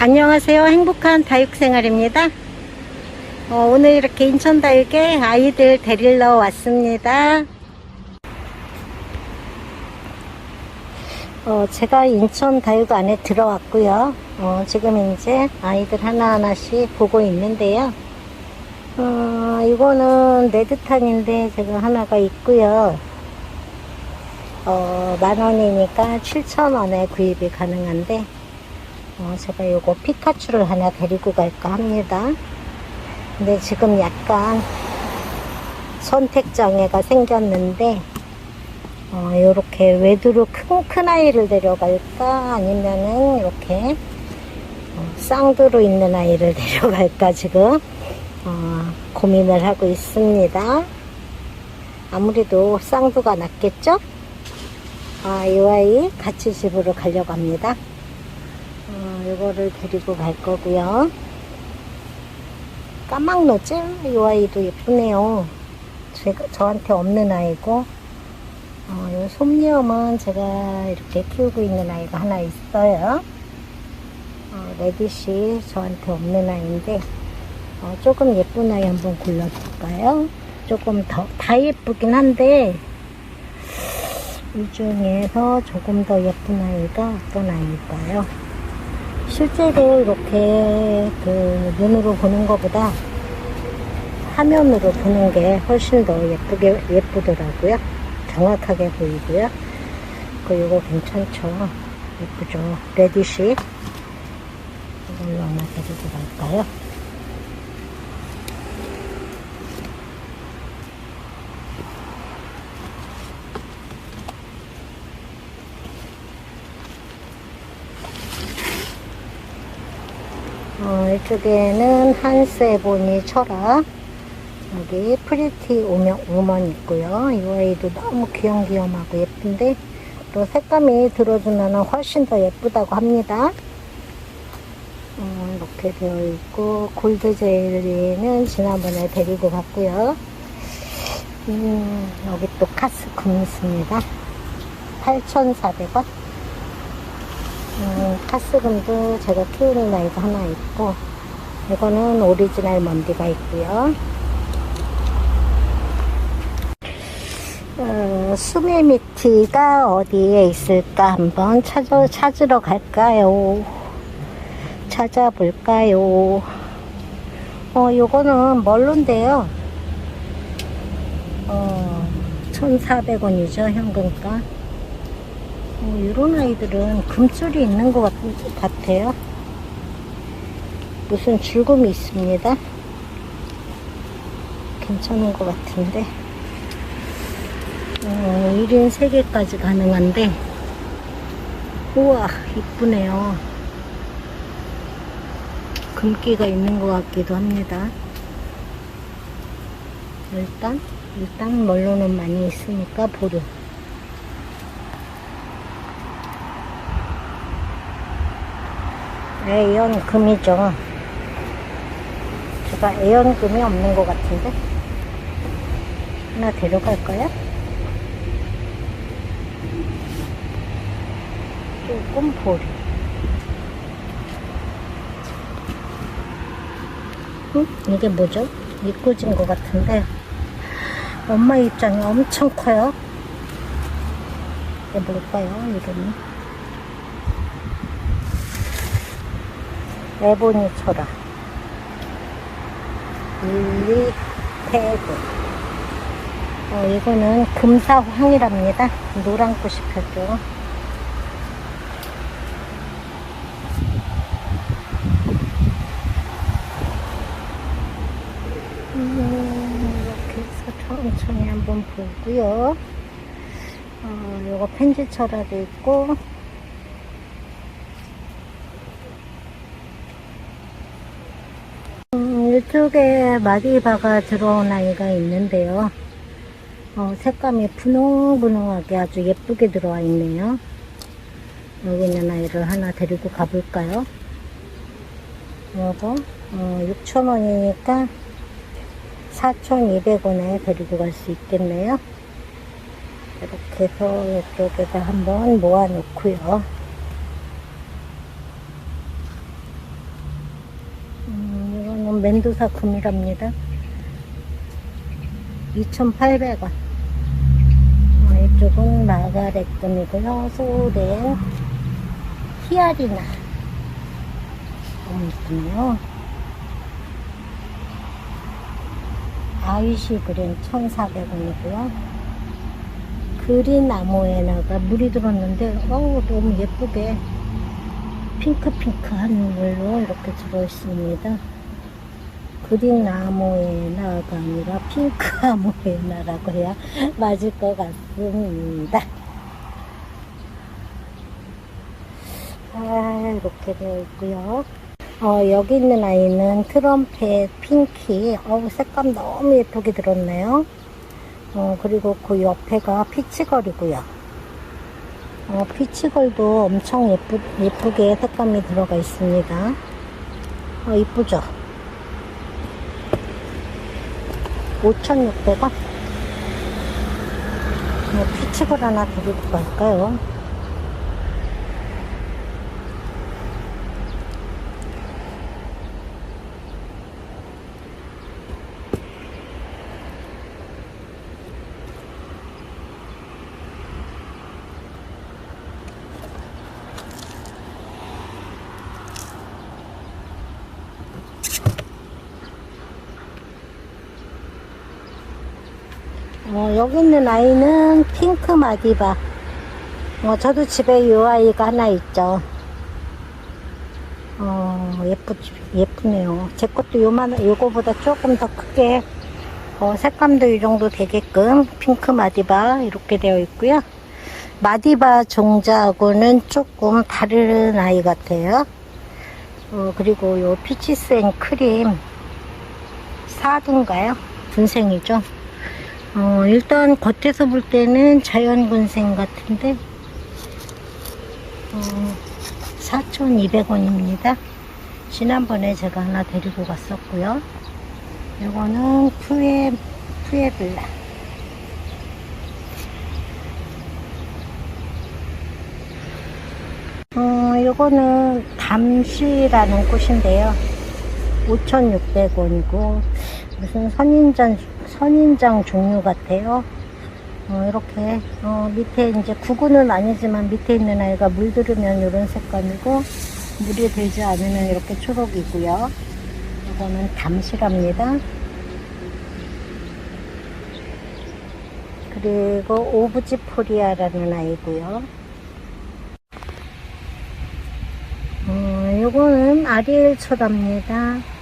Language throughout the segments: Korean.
안녕하세요. 행복한 다육생활입니다. 어, 오늘 이렇게 인천 다육에 아이들 데리러 왔습니다. 어, 제가 인천 다육 안에 들어왔고요. 어, 지금 이제 아이들 하나하나씩 보고 있는데요. 어, 이거는 레드탄인데 제가 하나가 있고요. 어, 만 원이니까 7천 원에 구입이 가능한데 어, 제가 요거 피카츄를 하나 데리고 갈까 합니다. 근데 지금 약간 선택장애가 생겼는데, 어, 요렇게 외두로 큰, 큰 아이를 데려갈까? 아니면은 이렇게 어, 쌍두로 있는 아이를 데려갈까? 지금 어, 고민을 하고 있습니다. 아무래도 쌍두가 낫겠죠? 아, 이 아이 같이 집으로 가려고 합니다. 어, 이거를 데리고 갈 거고요. 까막노즈 이 아이도 예쁘네요. 제가 저한테 없는 아이고, 어, 이 솜니엄은 제가 이렇게 키우고 있는 아이가 하나 있어요. 어, 레디시 저한테 없는 아이인데, 어, 조금 예쁜 아이 한번 골라볼까요? 조금 더, 다 예쁘긴 한데, 이 중에서 조금 더 예쁜 아이가 어떤 아이일까요? 실제로 이렇게 그 눈으로 보는 것보다 화면으로 보는 게 훨씬 더 예쁘게 예쁘더라고요. 정확하게 보이고요. 그 이거 괜찮죠? 예쁘죠? 레디시 이걸로 하나 데리고 갈까요? 어, 이쪽에는 한세보니 철학 여기 프리티 오면, 우먼 있고요. 이 아이도 너무 귀염귀염하고 예쁜데 또 색감이 들어주면 훨씬 더 예쁘다고 합니다. 어, 이렇게 되어 있고 골드 제일리는 지난번에 데리고 갔고요. 음, 여기 또 카스 금 있습니다. 8,400원. 음, 카스금도 제가 키우는 아이가 하나 있고 이거는 오리지널 먼디가 있고요. 어, 수메미티가 어디에 있을까 한번 찾아, 찾으러 갈까요? 찾아볼까요? 어, 요거는 멀론데요. 어, 1,400원이죠, 현금가. 어, 이런 아이들은 금줄이 있는 것 같, 같아요. 무슨 줄금이 있습니다. 괜찮은 것 같은데. 어, 1인 3개까지 가능한데. 우와, 이쁘네요. 금기가 있는 것 같기도 합니다. 일단, 일단 멀로는 많이 있으니까 보류. 에이언 금이죠. 제가 에이언 금이 없는 것 같은데. 하나 데려갈까요? 조금 보류. 응? 이게 뭐죠? 이꾸진 것 같은데. 엄마 입장이 엄청 커요. 이게 뭘까요? 이름이? 에보니 초라. 릴리 태그. 어, 이거는 금사황이랍니다. 노란꽃이 폈죠. 음, 이렇게 해서 천천히 한번 보고요. 어, 요거 펜지 철화도 있고, 음, 이쪽에 마디바가 들어온 아이가 있는데요. 어, 색감이 분홍분홍하게 아주 예쁘게 들어와 있네요. 여기 있는 아이를 하나 데리고 가볼까요? 요거, 어, 6,000원이니까 4,200원에 데리고 갈 수 있겠네요. 이렇게 해서 이쪽에다 한번 모아 놓고요. 이건 멘도사 금이랍니다. 2,800원. 어, 이쪽은 마가렛 금이고요. 소렌, 히아리나. 이쁘네요. 아이시 그린 1,400원이고요. 그린 나무에다가 물이 들었는데, 어우, 너무 예쁘게 핑크핑크한 물로 이렇게 들어있습니다. 그린 나무에나가 아니라 핑크 나무에나라고 해야 맞을 것 같습니다. 아, 이렇게 되어 있고요. 어, 여기 있는 아이는 트럼펫 핑키. 어우, 색감 너무 예쁘게 들었네요. 어, 그리고 그 옆에가 피치걸이고요. 어, 피치걸도 엄청 예쁘, 예쁘게 색감이 들어가 있습니다. 어, 이쁘죠? 5,600원? 어, 피치걸 하나 드리고 갈까요? 어, 여기 있는 아이는 핑크 마디바. 어, 저도 집에 이 아이가 하나 있죠. 어, 예쁘, 예쁘네요. 제 것도 요만, 요거보다 조금 더 크게, 어, 색감도 이 정도 되게끔 핑크 마디바 이렇게 되어 있고요. 마디바 종자하고는 조금 다른 아이 같아요. 어, 그리고 요 피치스 앤 크림 사두인가요? 분생이죠. 어, 일단 겉에서 볼 때는 자연군생 같은데 어, 4,200원입니다. 지난번에 제가 하나 데리고 갔었고요. 이거는 푸에 푸에블라. 어, 이거는 담시라는 꽃인데요. 5,600원이고 무슨 선인장 선인장 종류 같아요. 어, 이렇게 어, 밑에 이제 구근은 아니지만 밑에 있는 아이가 물들으면 이런 색감이고 물이 들지 않으면 이렇게 초록이고요. 이거는 담시랍니다. 그리고 오브지포리아라는 아이고요. 어, 요거는 아리엘 초답니다.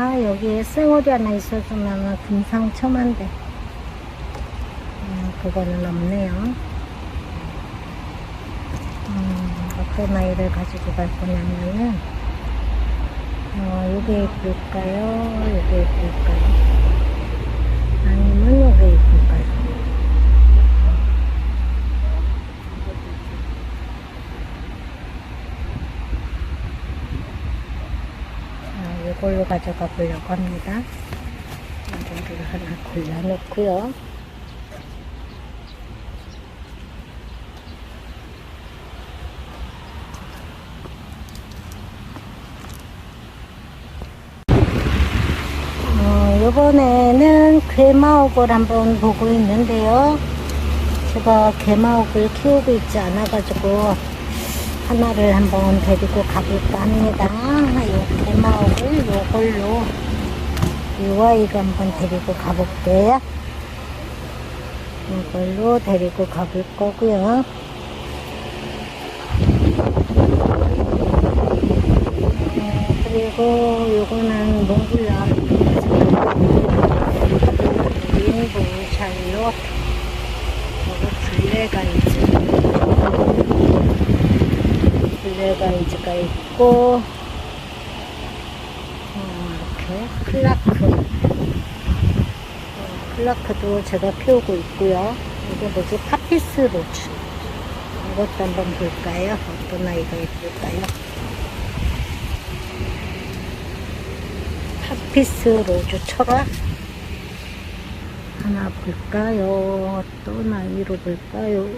아, 여기에 쌩얼이 하나 있었으면 금상첨화인데. 음, 그거는 없네요. 음, 어떤 아이를 가지고 갈 거냐면은, 어, 요게 예쁠까요? 요게 예쁠까요? 아니면 요게 예쁠까요? 자, 이걸로 가져가 보려고 합니다. 이거를 하나 골라놓고요. 어, 요번에는 괴마옥을 한번 보고 있는데요. 제가 괴마옥을 키우고 있지 않아가지고 하나를 한번 데리고 가볼까 합니다. 요 개마옥을 요걸로. 요 아이가 한번 데리고 가볼게요. 이걸로 데리고 가볼 거고요. 어, 그리고 요거는 몽블라. 윈부 샬롯 요거 블랙아이즈. 블랙아이즈가 있고 어, 클라크 어, 클라크도 제가 피우고 있고요. 이게 뭐지? 파피스 로즈 이것도 한번 볼까요? 어떤 아이가 예쁠까요? 파피스 로즈 철화 하나 볼까요? 어떤 아이로 볼까요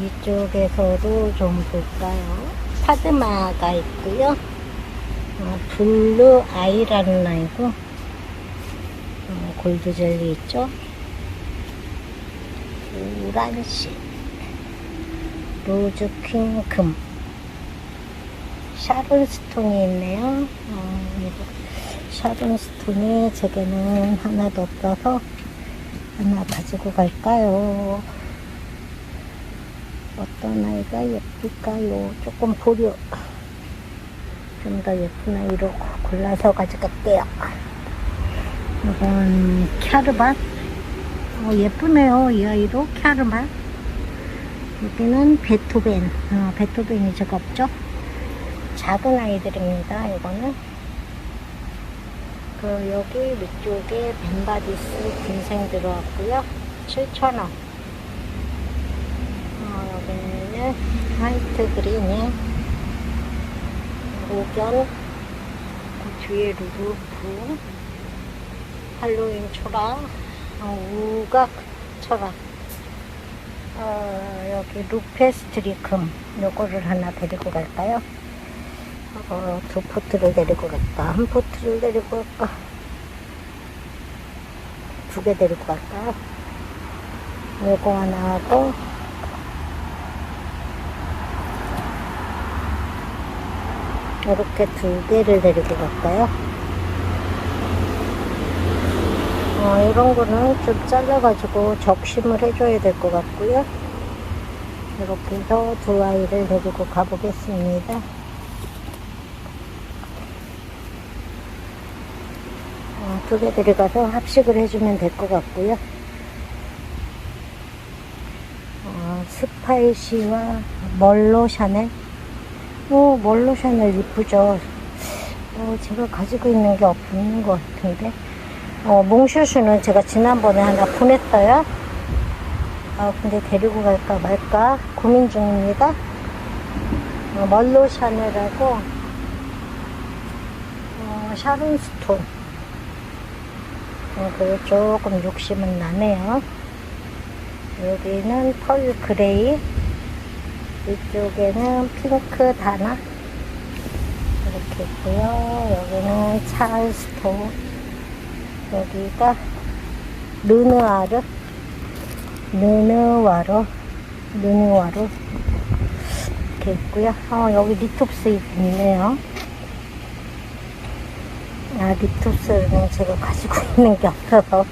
이 쪽에서도 좀 볼까요? 파드마가 있고요. 어, 블루 아이라는 아이고 어, 골드 젤리 있죠. 오란시 로즈 퀸금 샤론스톤이 있네요. 어, 샤론스톤이 제게는 하나도 없어서 하나 가지고 갈까요? 어떤 아이가 예쁠까요? 조금 보려. 좀 더 예쁜 아이로 골라서 가져갈게요. 이건 캬르밭. 어, 예쁘네요. 이 아이도 캬르밭. 여기는 베토벤. 어, 베토벤이 제가 없죠? 작은 아이들입니다. 이거는. 그 여기 위쪽에 벤바디스 빈생 들어왔고요. 7,000원. 어, 여기는 화이트 그린이 오견 그 뒤에 루루프 할로윈 초라 어, 우각 초라 어, 여기 루페스트리금 요거를 하나 데리고 갈까요? 어, 두 포트를 데리고 갈까? 한 포트를 데리고 갈까? 두 개 데리고 갈까요? 요거 하나 하고 이렇게 두 개를 데리고 갈까요? 어, 이런 거는 좀 잘라가지고 적심을 해줘야 될 것 같고요. 이렇게 해서 두 아이를 데리고 가보겠습니다. 어, 두개 데려가서 합식을 해주면 될 것 같고요. 어, 스파이시와 멀로 샤넬 오, 멀로 샤넬 이쁘죠? 어, 제가 가지고 있는 게 없는 것 같은데. 어, 몽슈슈는 제가 지난번에 하나 보냈어요. 아, 근데 데리고 갈까 말까 고민 중입니다. 어, 멀로 샤넬하고, 어, 샤론스톤. 어, 그리고 조금 욕심은 나네요. 여기는 펄 그레이. 이쪽에는 핑크 다나? 이렇게 있고요. 여기는 찰스톤 여기가 르누아르? 르누아로? 르누아로? 이렇게 있고요. 어, 여기 리톱스 있네요. 아, 리톱스는 제가 가지고 있는 게 없어서.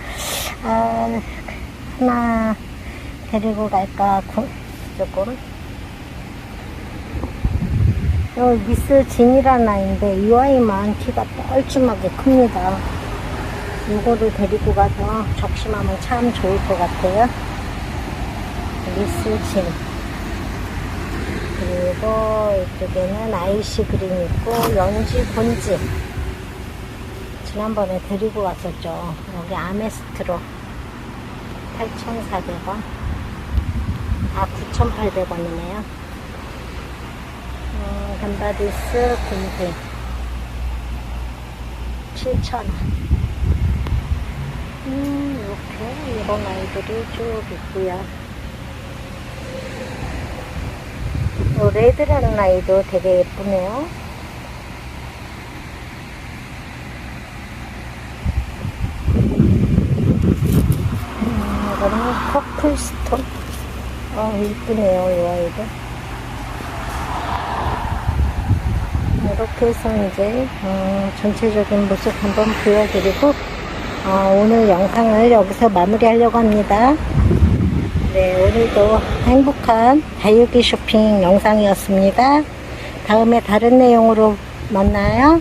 아, 하나 데리고 갈까? 고- 조금 어, 미스 진이라는 아이인데 이 아이만 키가 뻘쭘하게 큽니다. 이거를 데리고 가서 적심하면 참 좋을 것 같아요. 미스 진. 그리고 이쪽에는 아이시 그린 있고 연지 본지. 지난번에 데리고 왔었죠. 여기 아메스트로 8,400원. 아, 9,800원이네요. 음, 간바디스 빈빈 7,000원 음, 이렇게 이런 아이들이 쭉 있고요. 요 레드라는 아이도 되게 예쁘네요. 음, 이거는 커플스톤. 어, 이쁘네요 이 아이도 이렇게 해서 이제 어, 전체적인 모습 한번 보여드리고 어, 오늘 영상을 여기서 마무리하려고 합니다. 네, 오늘도 행복한 다육이 쇼핑 영상이었습니다. 다음에 다른 내용으로 만나요.